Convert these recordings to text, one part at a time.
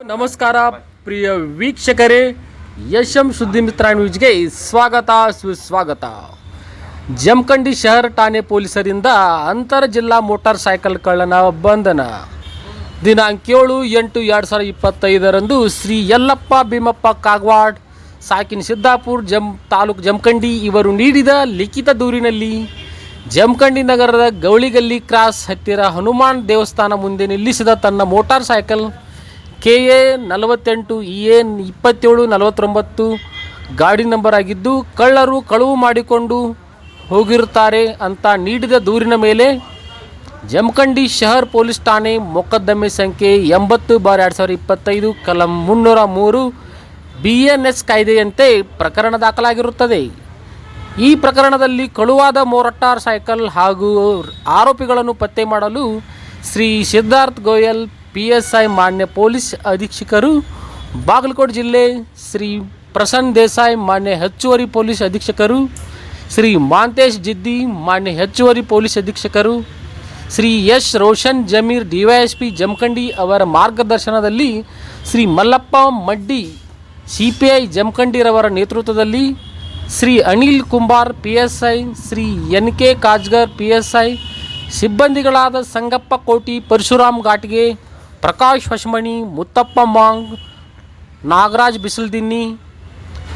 ನಮಸ್ಕಾರ, ಪ್ರಿಯ ವೀಕ್ಷಕರೇ. ಯಶಂ ಸುದ್ದಿ ಮಿತ್ರ ನ್ಯೂಸ್ಗೆ ಸ್ವಾಗತ, ಸುಸ್ವಾಗತ. ಜಮಖಂಡಿ ಶಹರ್ ಠಾಣೆ ಪೊಲೀಸರಿಂದ ಅಂತರ ಜಿಲ್ಲಾ ಮೋಟಾರ್ ಸೈಕಲ್ ಕಳ್ಳನ ಬಂಧನ. ದಿನಾಂಕ ಏಳು ಎಂಟು ಎರಡು ಸಾವಿರದ ಇಪ್ಪತ್ತೈದರಂದು ಶ್ರೀ ಯಲ್ಲಪ್ಪ ಭೀಮಪ್ಪ ಕಾಗವಾಡ್, ಸಾಕಿನ ಸಿದ್ದಾಪುರ್, ಜಮ್ ತಾಲೂಕು ಜಮಖಂಡಿ ಇವರು ನೀಡಿದ ಲಿಖಿತ ದೂರಿನಲ್ಲಿ ಜಮಖಂಡಿ ನಗರದ ಗೌಳಿಗಲ್ಲಿ ಕ್ರಾಸ್ ಹತ್ತಿರ ಹನುಮಾನ್ ದೇವಸ್ಥಾನ ಮುಂದೆ ನಿಲ್ಲಿಸಿದ ತನ್ನ ಮೋಟಾರ್ ಸೈಕಲ್ ಕೆ ಎ ನಲವತ್ತೆಂಟು ಇ ಎ ಇಪ್ಪತ್ತೇಳು ನಲವತ್ತೊಂಬತ್ತು ಗಾಡಿ ನಂಬರ್ ಆಗಿದ್ದು, ಕಳ್ಳರು ಕಳುವು ಮಾಡಿಕೊಂಡು ಹೋಗಿರುತ್ತಾರೆ ಅಂತ ನೀಡಿದ ದೂರಿನ ಮೇಲೆ ಜಮಖಂಡಿ ಶಹರ್ ಪೊಲೀಸ್ ಠಾಣೆ ಮೊಕದ್ದಮೆ ಸಂಖ್ಯೆ ಎಂಬತ್ತು ಬಾರ್ ಎರಡು ಸಾವಿರದ ಇಪ್ಪತ್ತೈದು, ಕಲಂ ಮುನ್ನೂರ ಮೂರು ಬಿ ಎನ್ ಎಸ್ ಕಾಯ್ದೆಯಂತೆ ಪ್ರಕರಣ ದಾಖಲಾಗಿರುತ್ತದೆ. ಈ ಪ್ರಕರಣದಲ್ಲಿ ಕಳುವಾದ ಮೋರಟಾರ್ ಸೈಕಲ್ ಹಾಗೂ ಆರೋಪಿಗಳನ್ನು ಪತ್ತೆ ಮಾಡಲು Shri Siddharth Goyal P S I ಮಾನ್ಯ ಪೊಲೀಸ್ ಅಧೀಕ್ಷಕರು, ಬಾಗಲಕೋಟೆ ಜಿಲ್ಲೆ ಶ್ರೀ ಪ್ರಸನ್ನ ದೇಸಾಯಿ ಮಾನ್ಯ ಹೆಚ್ಚುವರಿ ಪೊಲೀಸ್ ಅಧೀಕ್ಷಕರು, ಶ್ರೀ ಮಾಂತೇಶ್ ಜಿದ್ದಿ ಮಾನ್ಯ ಹೆಚ್ಚುವರಿ ಪೊಲೀಸ್ ಅಧೀಕ್ಷಕರು, ಶ್ರೀ ಯಶ್ ರೋಷನ್ ಜಮೀರ್ ಡಿವೈಎಸ್ಪಿ ಜಮಖಂಡಿ ಅವರ ಮಾರ್ಗದರ್ಶನದಲ್ಲಿ Shri Mallappa Maddi C P I ಜಮಖಂಡಿರವರ ನೇತೃತ್ವದಲ್ಲಿ Shri Anil Kumbar P S I Shri N K Kajgar P S I ಸಿಬ್ಬಂದಿಗಳಾದ Sangappa Koti Parashuram ಘಾಟ್ಗೆ Prakash Hosamani Muthappa Maang, Nagaraj ಬಿಸಿಲ್ದಿನ್ನಿ,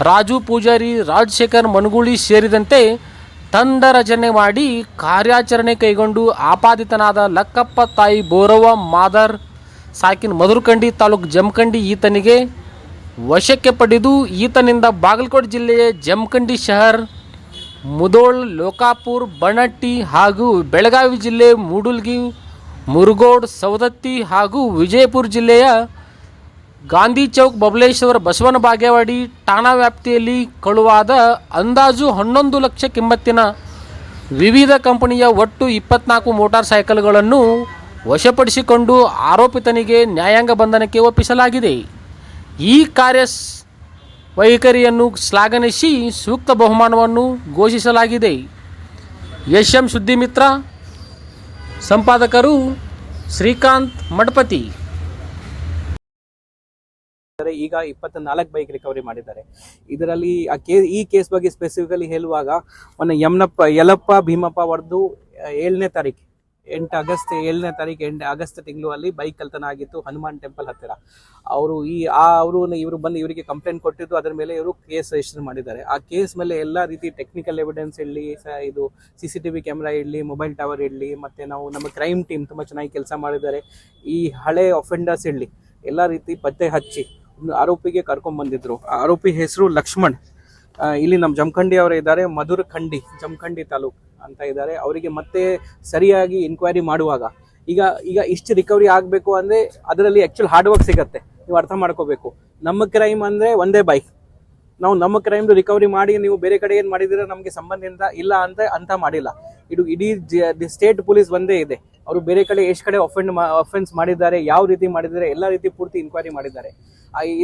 Raju Poojary, Rajashekhar Managuli ಸೇರಿದಂತೆ ತಂಡ ರಚನೆ ಮಾಡಿ ಕಾರ್ಯಾಚರಣೆ ಕೈಗೊಂಡು ಆಪಾದಿತನಾದ ಲಕ್ಕಪ್ಪ ತಾಯಿ ಬೋರವ ಮಾದರ್, ಸಾಕಿನ ಮಧುರಕಂಡಿ ತಾಲೂಕು ಜಮಖಂಡಿ ಈತನಿಗೆ ವಶಕ್ಕೆ ಪಡೆದು ಈತನಿಂದ ಬಾಗಲಕೋಟೆ ಜಿಲ್ಲೆಯ ಜಮಖಂಡಿ ಶಹರ್, ಮುದೋಳ್, ಲೋಕಾಪುರ್, ಬಣಟ್ಟಿ ಹಾಗೂ ಬೆಳಗಾವಿ ಜಿಲ್ಲೆ ಮೂಡುಲ್ಗಿ ಮುರುಗೋಡ್, ಸವದತ್ತಿ ಹಾಗೂ ವಿಜಯಪುರ ಜಿಲ್ಲೆಯ ಗಾಂಧಿ ಚೌಕ್, ಬಬಲೇಶ್ವರ, ಬಸವನ ಬಾಗೇವಾಡಿ ಠಾಣಾ ವ್ಯಾಪ್ತಿಯಲ್ಲಿ ಕಳುವಾದ ಅಂದಾಜು ಹನ್ನೊಂದು ಲಕ್ಷ ಕಿಮ್ಮತ್ತಿನ ವಿವಿಧ ಕಂಪನಿಯ ಒಟ್ಟು ಇಪ್ಪತ್ನಾಲ್ಕು ಮೋಟಾರ್ ಸೈಕಲ್ಗಳನ್ನು ವಶಪಡಿಸಿಕೊಂಡು ಆರೋಪಿತನಿಗೆ ನ್ಯಾಯಾಂಗ ಬಂಧನಕ್ಕೆ ಒಪ್ಪಿಸಲಾಗಿದೆ. ಈ ಕಾರ್ಯ ವೈಖರಿಯನ್ನು ಶ್ಲಾಘನಿಸಿ ಸೂಕ್ತ ಬಹುಮಾನವನ್ನು ಘೋಷಿಸಲಾಗಿದೆ. ಯಶ್ ಎಂ ಸುದ್ದಿ ಮಿತ್ರ ಸಂಪಾದಕರು ಶ್ರೀಕಾಂತ್ ಮಡಪತಿ. ಈಗ ಇಪ್ಪತ್ನಾಲ್ಕು ಬೈಕ್ ರಿಕವರಿ ಮಾಡಿದ್ದಾರೆ. ಇದರಲ್ಲಿ ಈ ಕೇಸ್ ಬಗ್ಗೆ ಸ್ಪೆಸಿಫಿಕಲಿ ಹೇಳುವಾಗ ಒಂದು ಯಮನಪ್ಪ ಯಲಪ್ಪ ಭೀಮಪ್ಪ ಹೊಡೆದು ಏಳನೇ ತಾರೀಕು ಎಂಟು ಆಗಸ್ಟ್ ಏಳನೇ ತಾರೀಕು ಎಂಟು ಆಗಸ್ಟ್ ತಿಂಗಳು ಅಲ್ಲಿ ಬೈಕ್ ಕಲ್ತನ ಆಗಿತ್ತು ಹನುಮಾನ್ ಟೆಂಪಲ್ ಹತ್ತಿರ. ಅವರು ಈ ಆ ಅವರು ಇವರು ಬಂದು ಇವರಿಗೆ ಕಂಪ್ಲೇಂಟ್ ಕೊಟ್ಟಿದ್ದು ಅದರ ಮೇಲೆ ಇವರು ಕೇಸ್ ರಿಜಿಸ್ಟರ್ ಮಾಡಿದ್ದಾರೆ. ಆ ಕೇಸ್ ಮೇಲೆ ಎಲ್ಲ ರೀತಿ ಟೆಕ್ನಿಕಲ್ ಎವಿಡೆನ್ಸ್ ಇರಲಿ ಇದು C C T V camera ಇರಲಿ ಮೊಬೈಲ್ ಟವರ್ ಇರಲಿ ಮತ್ತು ನಾವು ನಮ್ಮ ಕ್ರೈಮ್ ಟೀಮ್ ತುಂಬ ಚೆನ್ನಾಗಿ ಕೆಲಸ ಮಾಡಿದ್ದಾರೆ. ಈ ಹಳೆ ಅಫೆಂಡರ್ಸ್ ಇರಲಿ ಎಲ್ಲ ರೀತಿ ಪತ್ತೆ ಹಚ್ಚಿ ಆರೋಪಿಗೆ ಕರ್ಕೊಂಬಂದಿದ್ರು ಆ ಆರೋಪಿ ಹೆಸರು ಲಕ್ಷ್ಮಣ್. ಇಲ್ಲಿ ನಮ್ಮ ಜಮಖಂಡಿ ಅವರು ಇದ್ದಾರೆ, ಮಧುರಖಂಡಿ, ಜಮಖಂಡಿ ತಾಲೂಕ್. ಅಂತ ಇದ್ದಾರೆ. ಅವರಿಗೆ ಮತ್ತೆ ಸರಿಯಾಗಿ ಇನ್ಕ್ವೈರಿ ಮಾಡುವಾಗ, ಈಗ ಈಗ ಇಷ್ಟು ರಿಕವರಿ ಆಗಬೇಕು ಅಂದರೆ ಅದರಲ್ಲಿ ಆ್ಯಕ್ಚುಲ್ ಹಾರ್ಡ್ ವರ್ಕ್ ಸಿಗುತ್ತೆ. ನೀವು ಅರ್ಥ ಮಾಡ್ಕೋಬೇಕು. ನಮ್ಮ ಕ್ರೈಮ್ ಅಂದರೆ ಒಂದೇ ಬೈಕ್ ನಾವು ನಮ್ಮ ಕ್ರೈಮ್ದು ರಿಕವರಿ ಮಾಡಿ, ನೀವು ಬೇರೆ ಕಡೆ ಏನು ಮಾಡಿದಿರ ನಮಗೆ ಸಂಬಂಧ ಇಲ್ಲ ಅಂತ ಅಂತ ಮಾಡಿಲ್ಲ. ಇದು ಇಡೀ ಸ್ಟೇಟ್ ಪೊಲೀಸ್ ಒಂದೇ ಇದೆ. ಅವರು ಬೇರೆ ಕಡೆ, ಎಷ್ಟು ಕಡೆ ಅಫೆಂಡ್ ಅಫೆನ್ಸ್ ಮಾಡಿದ್ದಾರೆ, ಯಾವ ರೀತಿ ಮಾಡಿದ್ದಾರೆ, ಎಲ್ಲ ರೀತಿ ಪೂರ್ತಿ ಇನ್ಕ್ವೈರಿ ಮಾಡಿದ್ದಾರೆ.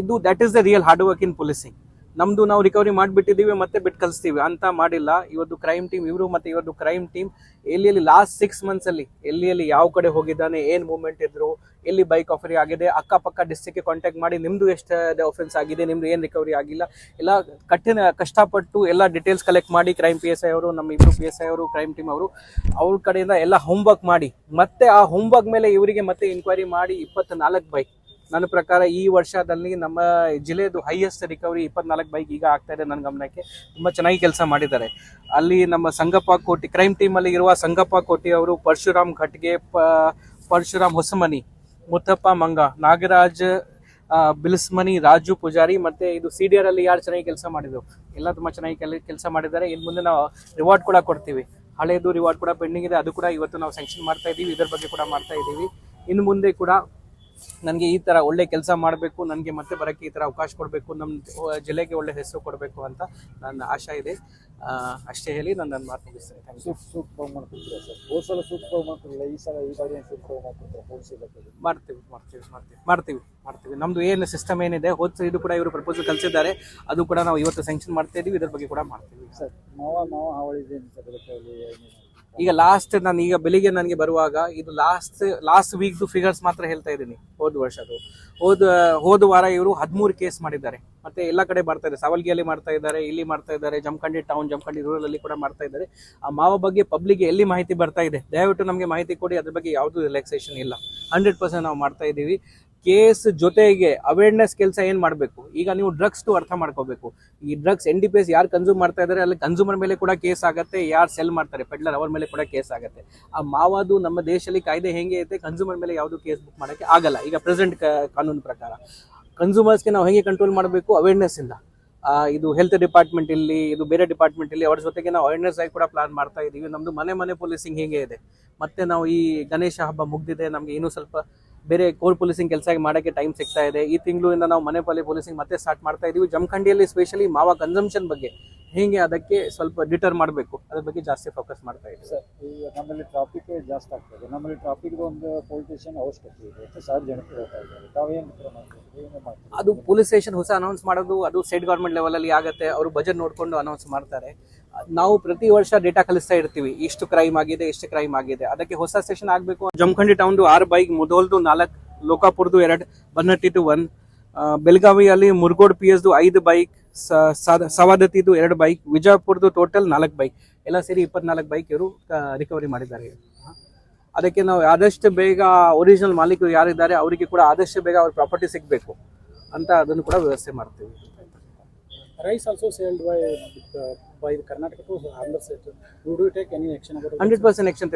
ಇದು that is the real hard work in policing ನಮ್ದು ನಾವು ರಿಕವರಿ ಮಾಡಿಬಿಟ್ಟಿದ್ದೀವಿ ಮತ್ತೆ ಬಿಟ್ಟು ಕಲಿಸ್ತೀವಿ. ಅಂತ ಮಾಡಿಲ್ಲ. ಇವತ್ತು ಕ್ರೈಮ್ ಟೀಮ್ ಇವರು ಮತ್ತೆ ಇವತ್ತು ಕ್ರೈಮ್ ಟೀಮ್ ಎಲ್ಲಿ ಲಾಸ್ಟ್ ಸಿಕ್ಸ್ ಮಂತ್ಸ್ ಅಲ್ಲಿ, ಎಲ್ಲಿ ಯಾವ ಕಡೆ ಹೋಗಿದ್ದಾನೆ, ಏನ್ ಮೂವ್ಮೆಂಟ್ ಇದ್ರು, ಎಲ್ಲಿ ಬೈಕ್ ಆಫರಿ ಆಗಿದೆ, ಅಕ್ಕಪಕ್ಕ ಡಿಸ್ಟಿಕ್ಗೆ ಕಾಂಟ್ಯಾಕ್ಟ್ ಮಾಡಿ ನಿಮ್ದು ಎಷ್ಟು ಆಫೆನ್ಸ್ ಆಗಿದೆ, ನಿಮ್ದು ಏನು ರಿಕವರಿ ಆಗಿಲ್ಲ, ಎಲ್ಲ ಕಠಿಣ, ಕಷ್ಟಪಟ್ಟು ಎಲ್ಲ ಡೀಟೇಲ್ಸ್ ಕಲೆಕ್ಟ್ ಮಾಡಿ ಕ್ರೈಮ್ ಪಿ ಎಸ್ ಐ ಅವರು, ನಮ್ಮ ಇಬ್ಬರು ಪಿ ಎಸ್ ಐ ಅವರು ಕ್ರೈಮ್ ಟೀಮ್ ಅವರು, ಅವ್ರ ಕಡೆಯಿಂದ ಎಲ್ಲ ಹೋಮ್ವರ್ಕ್ ಮಾಡಿ, ಮತ್ತೆ ಆ ಹೋಮ್ವರ್ಕ್ ಮೇಲೆ ಇವರಿಗೆ ಮತ್ತೆ ಇನ್ಕ್ವೈರಿ ಮಾಡಿ ಇಪ್ಪತ್ನಾಲ್ಕು ಬೈಕ್ ನನ್ನ ಪ್ರಕಾರ ಈ ವರ್ಷದಲ್ಲಿ ನಮ್ಮ ಜಿಲ್ಲೆದು ಹೈಯೆಸ್ಟ್ ರಿಕವರಿ ಇಪ್ಪತ್ನಾಲ್ಕು ಬೈಕ್ ಈಗ ಆಗ್ತಾ ಇದೆ ನನ್ನ ಗಮನಕ್ಕೆ. ತುಂಬ ಚೆನ್ನಾಗಿ ಕೆಲಸ ಮಾಡಿದ್ದಾರೆ. ಅಲ್ಲಿ ನಮ್ಮ ಸಂಗಪ್ಪ ಕೋಟಿ ಕ್ರೈಮ್ ಟೀಮಲ್ಲಿ ಇರುವ ಸಂಗಪ್ಪ ಕೋಟಿ ಅವರು ಪರಶುರಾಮ್ ಖಟ್ಗೆ ಪ- ಪರಶುರಾಮ್ ಹೊಸಮನಿ, ಮುತ್ತಪ್ಪ ಮಂಗ, ನಾಗರಾಜ್ ಬಿಲ್ಸ್ಮನಿ, ರಾಜು ಪೂಜಾರಿ ಮತ್ತೆ ಇದು ಸಿ ಡಿ ಆರ್ ಅಲ್ಲಿ ಯಾರು ಚೆನ್ನಾಗಿ ಕೆಲಸ ಮಾಡಿದ್ರು. ಎಲ್ಲ ತುಂಬಾ ಚೆನ್ನಾಗಿ ಕೆಲಸ ಮಾಡಿದ್ದಾರೆ. ಇನ್ನು ಮುಂದೆ ನಾವು ರಿವಾರ್ಡ್ ಕೂಡ ಕೊಡ್ತೀವಿ. ಹಳೆಯದು ರಿವಾರ್ಡ್ ಕೂಡ ಪೆಂಡಿಂಗ್ ಇದೆ. ಅದು ಕೂಡ ಇವತ್ತು ನಾವು ಸ್ಯಾಂಕ್ಷನ್ ಮಾಡ್ತಾ ಇದೀವಿ. ಇದರ ಬಗ್ಗೆ ಕೂಡ ಮಾಡ್ತಾ ಇದ್ದೀವಿ ಇನ್ನು ಮುಂದೆ ಕೂಡ ನನಗೆ ಈ ಥರ ಒಳ್ಳೆ ಕೆಲಸ ಮಾಡಬೇಕು ನನಗೆ ಮತ್ತೆ ಬರೋಕ್ಕೆ ಈ ಥರ ಅವಕಾಶ ಕೊಡಬೇಕು ನಮ್ಮ ಜಿಲ್ಲೆಗೆ ಒಳ್ಳೆ ಹೆಸರು ಕೊಡಬೇಕು ಅಂತ ನನ್ನ ಆಶಾ ಇದೆ. ಅಷ್ಟೇ ಹೇಳಿ ನಾನು ನನ್ನ ಮಾತು ಮುಗಿಸ್ತೇನೆ. ಮಾಡ್ತೀವಿ ಮಾಡ್ತೀವಿ ಮಾಡ್ತೀವಿ ಮಾಡ್ತೀವಿ ಮಾಡ್ತೀವಿ. ನಮ್ಮದು ಏನು ಸಿಸ್ಟಮ್ ಏನಿದೆ ಹೋದ ಇದು ಕೂಡ ಇವರು ಪ್ರಪೋಸಲ್ ಕಲಿಸಿದ್ದಾರೆ ಅದು ಕೂಡ ನಾವು ಇವತ್ತು ಸ್ಯಾಂಕ್ಷನ್ ಮಾಡ್ತಾ ಇದೀವಿ ಇದ್ರ ಬಗ್ಗೆ ಕೂಡ ಮಾಡ್ತೀವಿ. ಸರ್ ಮಾವ ಮಾವ ಹಾವಳಿ ಈಗ ಲಾಸ್ಟ್ ನಾನು ಈಗ ಬೆಳಿಗ್ಗೆ ನನಗೆ ಬರುವಾಗ ಇದು ಲಾಸ್ಟ್ ಲಾಸ್ಟ್ ವೀಕ್ದು ಫಿಗರ್ಸ್ ಮಾತ್ರ ಹೇಳ್ತಾ ಇದ್ದೀನಿ, ಹೋದ ವರ್ಷದ್ದು. ಹೋದ ಹೋದ ವಾರ ಇವರು ಹದಿಮೂರು ಕೇಸ್ ಮಾಡಿದ್ದಾರೆ. ಮತ್ತೆ ಎಲ್ಲ ಕಡೆ ಮಾಡ್ತಾ ಇದ್ದಾರೆ. ಸಾವಲ್ಗಿಯಲ್ಲಿ ಮಾಡ್ತಾ ಇದ್ದಾರೆ, ಇಲ್ಲಿ ಮಾಡ್ತಾ ಇದ್ದಾರೆ, ಜಮಖಂಡಿ ಟೌನ್ ಜಮಖಂಡಿ ರೂರಲ್ ಅಲ್ಲಿ ಕೂಡ ಮಾಡ್ತಾ ಇದ್ದಾರೆ. ಆ ಮಾವ ಬಗ್ಗೆ ಪಬ್ಲಿಕ್ಗೆ ಎಲ್ಲಿ ಮಾಹಿತಿ ಬರ್ತಾ ಇದೆ? ದಯವಿಟ್ಟು ನಮಗೆ ಮಾಹಿತಿ ಕೊಡಿ. ಅದ್ರ ಬಗ್ಗೆ ಯಾವುದು ರಿಲ್ಯಾಕ್ಸೇಷನ್ ಇಲ್ಲ. ಹಂಡ್ರೆಡ್ ಪರ್ಸೆಂಟ್ ನಾವು ಮಾಡ್ತಾ ಇದ್ದೀವಿ. ಕೇಸ್ ಜೊತೆಗೆ ಅವೇರ್ನೆಸ್ ಕೆಲಸ ಏನು ಮಾಡಬೇಕು? ಈಗ ನೀವು ಡ್ರಗ್ಸ್ ಅರ್ಥ ಮಾಡ್ಕೋಬೇಕು. ಈ drugs N D P S ಯಾರು ಕನ್ಸ್ಯೂಮ್ ಮಾಡ್ತಾ ಇದ್ದಾರೆ ಅಲ್ಲಿ ಕನ್ಸ್ಯೂಮರ್ ಮೇಲೆ ಕೂಡ ಕೇಸ್ ಆಗುತ್ತೆ, ಯಾರು ಸೆಲ್ ಮಾಡ್ತಾರೆ ಪೆಡ್ಲರ್ ಅವ್ರ ಮೇಲೆ ಕೂಡ ಕೇಸ್ ಆಗುತ್ತೆ. ಆ ಮಾವಾದು ನಮ್ಮ ದೇಶದಲ್ಲಿ ಕಾಯ್ದೆ ಹೆಂಗೆ ಐತೆ ಕನ್ಸ್ಯೂಮರ್ ಮೇಲೆ ಯಾವುದು ಕೇಸ್ ಬುಕ್ ಮಾಡೋಕ್ಕೆ ಆಗಲ್ಲ. ಈಗ ಪ್ರೆಸೆಂಟ್ ಕಾನೂನು ಪ್ರಕಾರ. ಕನ್ಸೂಮರ್ಸ್ಗೆ ನಾವು ಹೇಗೆ ಕಂಟ್ರೋಲ್ ಮಾಡಬೇಕು? ಅವೇರ್ನೆಸ್ ಇಂದ. ಇದು ಹೆಲ್ತ್ ಡಿಪಾರ್ಟ್ಮೆಂಟ್ ಇಲ್ಲಿ, ಇದು ಬೇರೆ ಡಿಪಾರ್ಟ್ಮೆಂಟ್ ಇಲ್ಲಿ, ಅವ್ರ ಜೊತೆಗೆ ನಾವು ಅವೇರ್ನೆಸ್ ಆಗಿ ಕೂಡ ಪ್ಲಾನ್ ಮಾಡ್ತಾ ಇದ್ದೀವಿ ನಮ್ಮದು ಮನೆ ಮನೆ ಪೊಲೀಸಿಂಗ್ ಹೇಗೆ ಇದೆ? ಮತ್ತೆ ನಾವು ಈ ಗಣೇಶ ಹಬ್ಬ ಮುಗ್ದಿದೆ, ನಮಗೆ ಇನ್ನೂ ಸ್ವಲ್ಪ ಬೇರೆ ಕೋರ್ ಪೊಲೀಸಿಂಗ್ ಕೆಲಸ ಮಾಡೋಕ್ಕೆ ಟೈಮ್ ಸಿಗ್ತಾ ಇದೆ. ಈ ತಿಂಗಳಿಂದ ನಾವು ಮನೆ ಪಾಲಿ ಪೊಲೀಸಿಂಗ್ ಮತ್ತೆ ಸ್ಟಾರ್ಟ್ ಮಾಡ್ತಾ ಇದೀವಿ. ಜಮಖಂಡಿಯಲ್ಲಿ ಸ್ಪೆಷಲಿ ಮಾವ ಕನ್ಸಂಪ್ಷನ್ ಬಗ್ಗೆ ಹೇಗೆ ಅದಕ್ಕೆ ಸ್ವಲ್ಪ ಡಿಟರ್ ಮಾಡಬೇಕು? ಅದ್ರ ಬಗ್ಗೆ ಜಾಸ್ತಿ ಫೋಕಸ್ ಮಾಡ್ತಾ ಇದ್ದೀವಿ. ಸರ್ ಈಗ ನಮ್ಮಲ್ಲಿ ಟ್ರಾಫಿಕ್ ಜಾಸ್ತಿ ಆಗ್ತದೆ ನಮ್ಮಲ್ಲಿ ಟ್ರಾಫಿಕ್ ಒಂದು ಪೊಲಿಟಿಷಿಯನ್ ಅವಶ್ಯಕತೆ ಇದೆ ಹೆಚ್ಚು ಸಾರ್ವಜನಿಕರು ಹೇಳ್ತಾ ಇದ್ದಾರೆ. ತಾವೇನು ಕ್ರಮ ಮಾಡ್ತೀವಿ ಅದು ಪೊಲೀಸ್ ಸ್ಟೇಷನ್ ಹೊಸ ಅನೌನ್ಸ್ ಮಾಡೋದು ಅದು ಸ್ಟೇಟ್ ಗೌರ್ಮೆಂಟ್ ಲೆವೆಲಲ್ಲಿ ಆಗುತ್ತೆ. ಅವರು ಬಜೆಟ್ ನೋಡಿಕೊಂಡು ಅನೌನ್ಸ್ ಮಾಡ್ತಾರೆ. ನಾವು ಪ್ರತಿ ವರ್ಷ ಡೇಟಾ ಕಲಿಸ್ತಾ ಇರ್ತೀವಿ. ಇಷ್ಟು ಕ್ರೈಮ್ ಆಗಿದೆ ಇಷ್ಟು ಕ್ರೈಮ್ ಆಗಿದೆ. ಅದಕ್ಕೆ ಹೊಸ ಸ್ಟೇಷನ್ ಆಗಬೇಕು. ಜಮಖಂಡಿ ಟೌನ್ದು ಆರು ಬೈಕ್ ಮುದೋಲ್ದು ನಾಲ್ಕು ಲೋಕಾಪುರದು ಎರಡು ಬನ್ನಟ್ಟಿದು ಒನ್ ಬೆಳಗಾವಿಯಲ್ಲಿ ಮುರುಗೋಡ್ ಪಿ ಎಸ್ದು ಐದು ಬೈಕ್ ಸವಾದತಿದು ಎರಡು ಬೈಕ್ ವಿಜಯಪುರದು ಟೋಟಲ್ ನಾಲ್ಕು ಬೈಕ್. ಎಲ್ಲ ಸೇರಿ ಇಪ್ಪತ್ನಾಲ್ಕು ಬೈಕ್ ಇವರು ರಿಕವರಿ ಮಾಡಿದ್ದಾರೆ ಅದಕ್ಕೆ ನಾವು ಆದಷ್ಟು ಬೇಗ ಒರಿಜಿನಲ್ ಮಾಲೀಕರು ಯಾರಿದ್ದಾರೆ ಅವರಿಗೆ ಕೂಡ ಆದಷ್ಟು ಬೇಗ ಅವ್ರ ಪ್ರಾಪರ್ಟಿ ಸಿಗಬೇಕು ಅಂತ ಅದನ್ನು ಕೂಡ ವ್ಯವಸ್ಥೆ ಮಾಡ್ತೀವಿ. Rice also sold by by Karnataka to Andhra state would you take any action hundred percent action